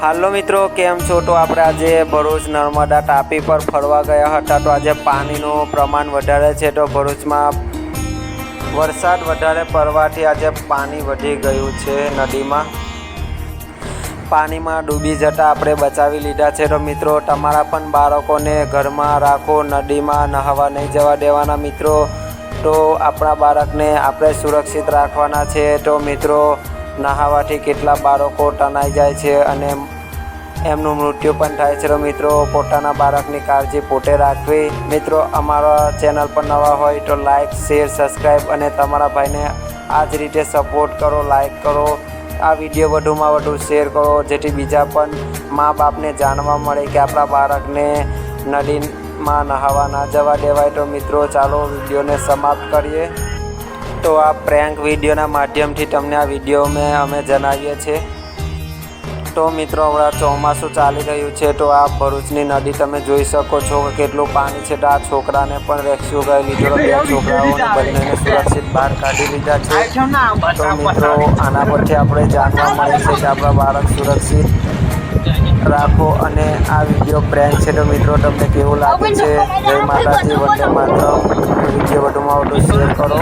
હાલો મિત્રો, કેમ છો? તો આપણે આજે ભરૂચ નર્મદા ટાપી પર ફરવા ગયા હતા. તો આજે પાણીનું પ્રમાણ વધારે છે, તો ભરૂચમાં વરસાદ વધારે પડવાથી આજે પાણી વધી ગયું છે નદીમાં. પાણીમાં ડૂબી જતાં આપણે બચાવી લીધા છે. તો મિત્રો, તમારા પણ બાળકોને ઘરમાં રાખો, નદીમાં નહાવા નહીં જવા દેવાના મિત્રો. તો આપણા બાળકને આપણે સુરક્ષિત રાખવાના છે. તો મિત્રો નહાવાથી કેટલા બાળકો તણાઈ જાય છે અને એમનું મૃત્યુ પણ થાય છે. મિત્રો, પોતાના બાળકની કાળજી પોતે રાખવી. મિત્રો, અમારા ચેનલ પર નવા હોય તો લાઈક, શેર સબસ્ક્રાઈબ અને તમારા ભાઈને આ જ રીતે સપોર્ટ કરો, લાઈક કરો. આ વીડિયો વધુમાં વધુ શેર કરો, જેથી બીજા પણ મા બાપને જાણવા મળે કે આપણા બાળકને નદીમાં નહાવા ના જવા દેવાય. તો મિત્રો, ચાલો વિડીયોને સમાપ્ત કરીએ. તો આ પ્રેન્ક વિડીયોના માધ્યમથી તમને આ વીડિયો મેં અમે જણાવીએ છીએ. તો મિત્રો હમણાં ચોમાસું ચાલી રહ્યું છે, તો આ ભરૂચની નદી તમે જોઈ શકો છો કે કેટલું પાણી છે. તો આ છોકરાને પણ રેસ્ક્યુ કરી લીધો બે છોકરાઓને બંનેને સુરક્ષિત બહાર કાઢી લીધા છે. તો મિત્રો, આના પરથી આપણે જાણવા મળે છે કે આપણા બાળક સુરક્ષિત રાખો અને આ વીડિયો પ્રેન્ક છે. તો મિત્રો, તમને કેવું લાગે છે? જય માતાજી, વંદે માતા વીડિયો વધુમાં વધુ શેર કરો.